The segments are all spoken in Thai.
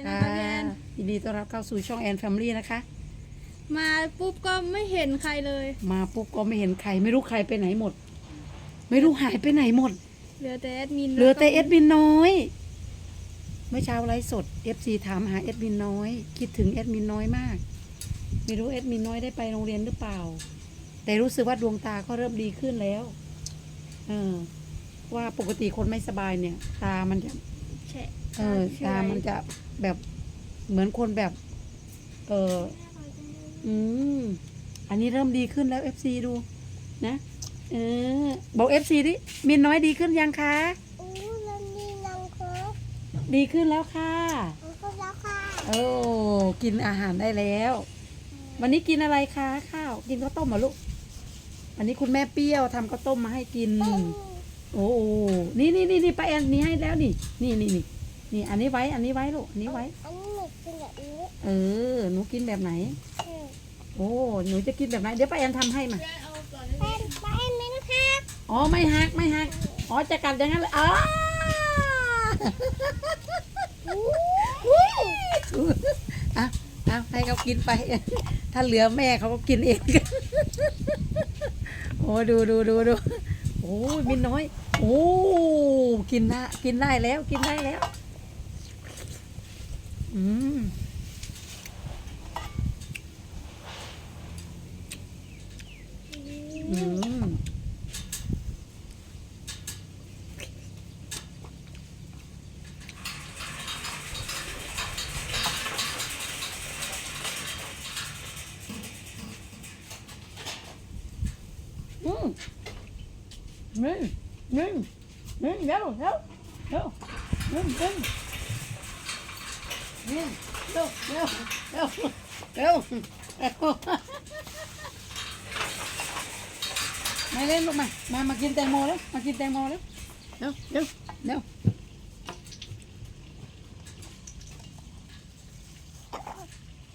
นะค่ะคะพี่แอนยินดีต้อนรับเข้าสู่ช่องแอนแฟมิลี่นะคะ มาปุ๊บก็ไม่เห็นใครเลย มาปุ๊บก็ไม่เห็นใคร ไม่รู้ใครไปไหนหมด ไม่รู้หายไปไหนหมด เหลือแต่แอดมินเหลือแต่ล้วเอ็ก็ดมินน้อย เมื่อเช้าไลฟ์สด FC ถามหาเอ็ดมินน้อย คิดถึงเอ็ดมินน้อยมาก ไม่รู้เอ็ดมินน้อยได้ไปโรงเรียนหรือเปล่า แต่รู้สึกว่าดวงตาก็เริ่มดีขึ้นแล้วเออว่าปกติคนไม่สบายเนี่ย ตามันจะแฉะ เออตามันจะแบบเหมือนคนแบบ เอออืมอันนี้เริ่มดีขึ้นแล้ว FC ดู นะเออบอก FC ดิมินน้อยดีขึ้นยังคะอู้เรามีน้องเขาดีขึ้นแล้วค่ะน้องเขาแล้วค่ะโอ้กินอาหารได้แล้ว วันนี้กินอะไรคะข้าวกินข้าวต้มเหรอลูกวันนี้คุณแม่เปรี้ยวทำข้าวต้มมาให้กิน โอ้โหนี่นี่นี่นี่ป้าแอนมีให้แล้วนี่ นี่นี่นี่ นี่อันนี้ไว้ อันนี้ไว้ลูกอันนี้ไว้ อันนี้หนูเป็นแบบนี้เออ หนูกินแบบไหน อืมโอ้ หนูจะกินแบบไหน เดี๋ยวป้าแอนทำให้มาพี่แอนเอาก่อนแป้นแป้นไหมนะคะอ๋อ ไม่หัก ไม่หัก อ๋อ จะกัดอย่างนั้นเลยอ๋ออะเอาให้เขากินไป ถ้าเหลือแม่เขาก็กินเอง โอ้ ดูดูดูดู โอ้ยมินน้อย โอ้ กินได้กินได้แล้ว กินได้แล้ว อืมอืมอืมนี่นี่นี่เร็ วเร็วเร็วนี่นี่นี่เร็วเร็วเร็วเร็วเร็วมาเล่นลูกมามามากินแตงโมแล้วมากินแตงโมแล้วเร็วเร็วเร็ว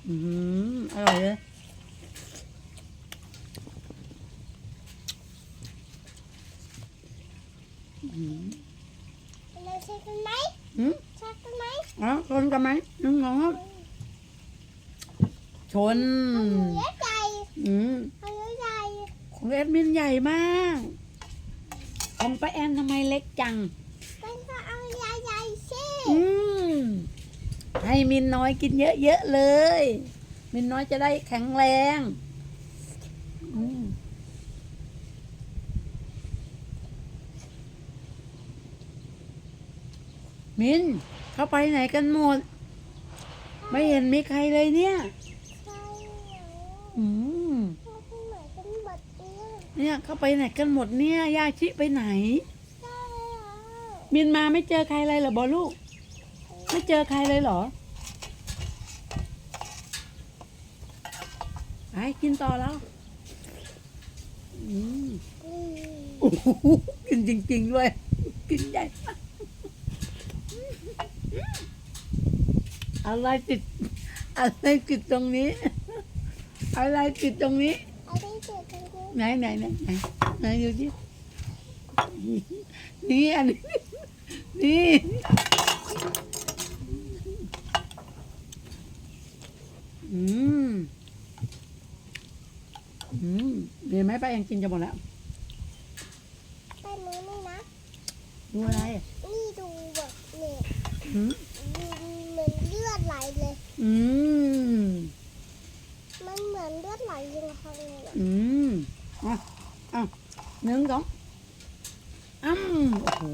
อืมอร่อยเลยอืมเราใช่กันไหมอืมใช่กันไหมอ๋อชนกันไหมน้องน้อง ชนเอาหนูเล็กใหญ่อืมเอาหนูใหญ่ของแอดมินใหญ่มากของป้าแอนทำไมเล็กจัง เป็นก็เอาใหญ่ใหญ่ๆสิอืม ให้มินน้อยกินเยอะๆเลย มินน้อยจะได้แข็งแรงอืมมิน เข้าไปไหนกันหมด ไม่เห็นมีใครเลยเนี่ยใช่เหร ออืมเราเป็นเหมือนกันหมดเลยเนี่ยเข้าไปไหนกันหมดเนี่ยยาชิไปไหนใช่เหรอมินมาไม่เจอใครเลยเหรอบอลูก ไม่เจอใครเลยเหรอไปกินต่อแล้วอืมอืมโอ้โหกินจริงๆด้วยกินใหญ่มากอะไรติดอะไรติดตรงนี้ อะไรติดตรงนี้เอาไปเจ็บกันกูไหนไหนไหนไหนไหนดูสินี่อันนี้นี่อืมอืมเดี๋ยวไหมป้าเองกินจะหมดแล้วไปมือนี่นะดูอะไรนี่ดูแบบเนี่ยอืมเหมือนเลือดไหลเลย อืม มันเหมือนเลือดไหลยังไงเลยอะ อืมอะอะหนึ่ งสองอ้ำโอ้โห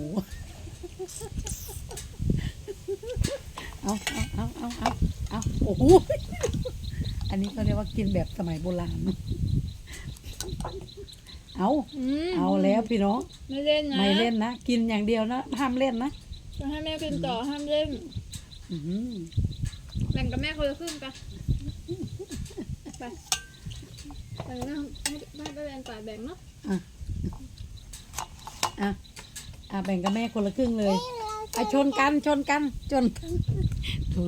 เอาเอาเอาเอาเอาเอาโอ้โหอันนี้เขาเรียกว่ากินแบบสมัยโบราณ เอาอืมเอาแล้วพี่น้อง ไม่เล่นนะไม่เล่นนะ กินอย่างเดียวนะ ห้ามเล่นนะจะให้แม่กินต่อห้ามเล่นอื้อหือแบ่งกับแม่คนละครึ่งไปไปไปนะให้ให้ไปแบ่งป่าแบ่งเนาะ อะ อะอะแบ่งกับแม่คนละครึ่งเลยอะชนกันชนกันชนกันถู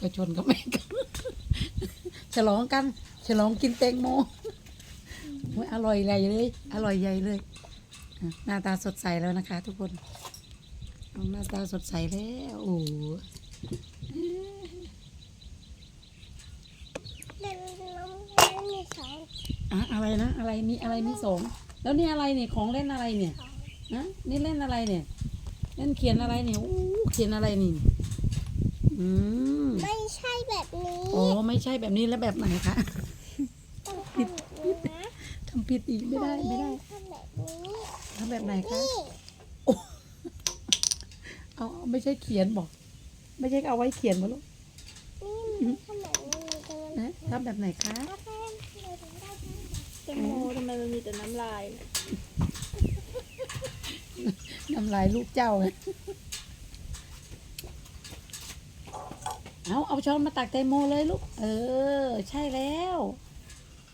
ก็ชนกับแม่กันฉลองกัน ฉลองกินแตงโมอร่อยใหญ่เลย อร่อยใหญ่เลยหน้าตาสดใสแล้วนะคะ ทุกคนหน้าตาสดใสแล้วโอ้โหอะไรนะอะไรมีอะไรมีสองแล้วนี่อะไรเนี่ยของเล่นอะไรเนี่ย นะนี่เล่นอะไรเนี่ย เล่นเขียนอะไรเนี่ยอู้เขียนอะไรนี่ อืมไม่ใช่แบบนี้โอ้ไม่ใช่แบบนี้แล้วแบบไหนคะต้องทำแบบนี้นะทำผิดอีกไม่ได้ไม่ได้ทำแบบนี้ทำแบบไหนคะนี่เอาเอาไม่ใช่เขียนบอก ไม่ใช่เอาไว้เขียนมาลูกนี่มันทำแบบนี้มันจะมันนะทำแบบไหนคะ ถ้าแป้งเราถึงได้แป้งแตงโมทำไมมันมีแต่น้ำลาย น้ำลายลูกเจ้าไงเอาเอาช้อนมาตักแตงโมเลยลูก เออ ใช่แล้ว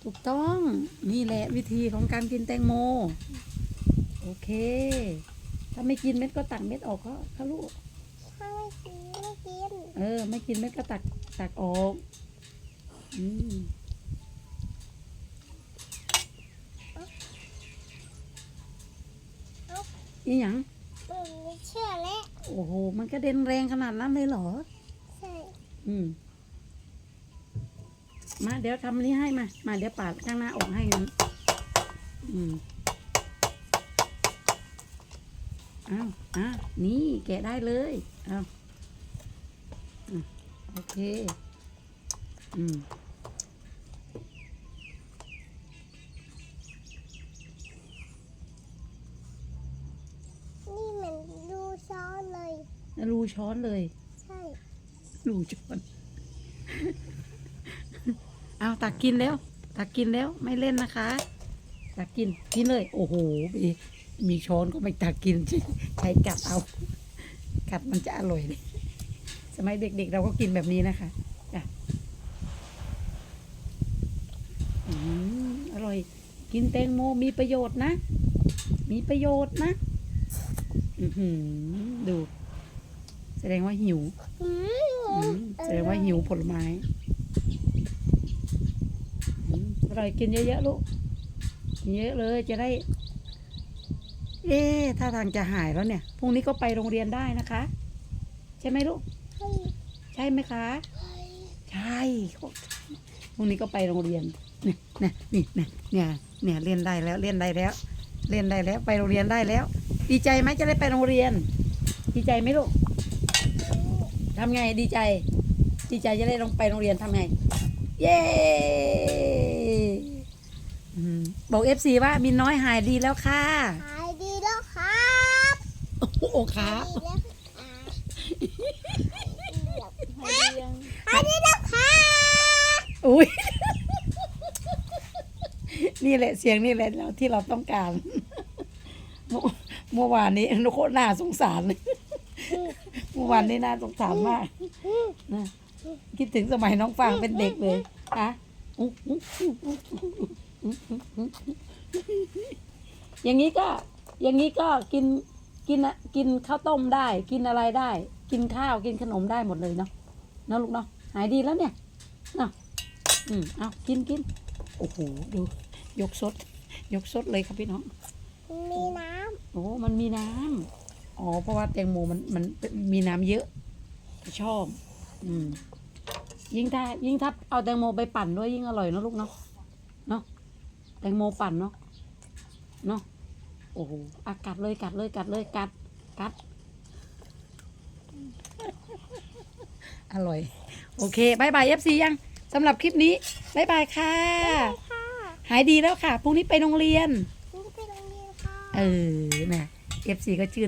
ถูกต้อง นี่แหละวิธีของการกินแตงโม โอเค ถ้าไม่กินเม็ดก็ตักเม็ดออกก็เขาลูกถ้าไม่กินไม่กิน เออ ไม่กินเม็ดก็ตักตักออก อืม อีหยังมันไม่เชื่อแล้วโอ้โห มันกระเด็นแรงขนาดนั้นเลยเหรอ ใช่อืม มาเดี๋ยวทำอันนี้ให้มา มาเดี๋ยวปาดข้างหน้าออกให้งั้น อืม อ้าวอ้าวนี่แกะได้เลยอ้าวอะโอเค อืม ช้อนเลย ใช่รูช้อน เอาตักกินแล้ว ตักกินแล้วไม่เล่นนะคะ ตักกินกินเลย โอ้โห มีมีช้อนก็ไม่ตักกินใช้กัดเอา กัดมันจะอร่อยเลย สมัยเด็กๆ เราก็กินแบบนี้นะคะจ้ะอืมอร่อย กินแตงโมมีประโยชน์นะ มีประโยชน์นะ อือหือดู แสดงว่าหิวอือืมมแสดงว่าหิวผลไม้อืมอร่อยกินเยอะๆลูกกินเยอะเลยจะได้ เอ๊ะถ้าทางจะหายแล้วเนี่ยพรุ่งนี้ก็ไปโรงเรียนได้นะคะ ใช่ไหมลูกเฮ้ยใช่ไหมคะเฮ้ยใช่พรุ่งนี้ก็ไปโรงเรียนเนี่ยเนี่ยนี่เนี่ยเนี่ยเนี่ยเล่นได้แล้วเล่นได้แล้ว เล่นได้แล้ว ไปโรงเรียนได้แล้ว ดีใจไหมจะได้ไปโรงเรียน ดีใจไหมลูกทำไงดีใจ ดีใจจะได้ลงไปโรงเรียนทำไง เย้อืมบอกเอฟซีว่ามินน้อยหายดีแล้วค่ะ หายดีแล้วครับโอ้โหครับหายดีแล้วอ่าหายดียังหายดีแล้วครับอุ้ยนี่แหละเสียงนี่แหละที่เราต้องการเมื่อเมื่อวานนี้โคตรน่าสงสารเลยเมื่อวานนี้น่าสงสารมากนะคิดถึงสมัยน้องฟางเป็นเด็กเลยอะอุ๊อุ๊อุ๊อุ๊อุ๊อย่างนี้ก็ อย่างนี้ก็กินกินอะกินข้าวต้มได้ กินอะไรได้ กินข้าวกินขนมได้หมดเลยเนาะเนาะลูกเนาะหายดีแล้วเนี่ยเนาะอืมเอากินกินโอ้โหดู ยกซดยกซดเลยครับพี่น้อง มีน้โอ้มันมีน้ำ อ๋อ เพราะว่าแตงโมมันมันมีน้ำเยอะชอบ อืม ยิ่งถ้ายิ่งถ้าเอาแตงโมไปปั่นด้วยยิ่งอร่อยเนอะลูกเนาะเนาะแตงโมปั่นเนาะเนาะโอ้โหอะกัดเลยกัดเลยกัดเลยกัดกัด อร่อย โอเคบายบายเอฟซียังสำหรับคลิปนี้บายบายค่ะำค่ะหายดีแล้วค่ะพรุ่งนี้ไปโรงเรียนนี่ไปโรงเรียนค่ะเออนะเอฟซีก็ชื่น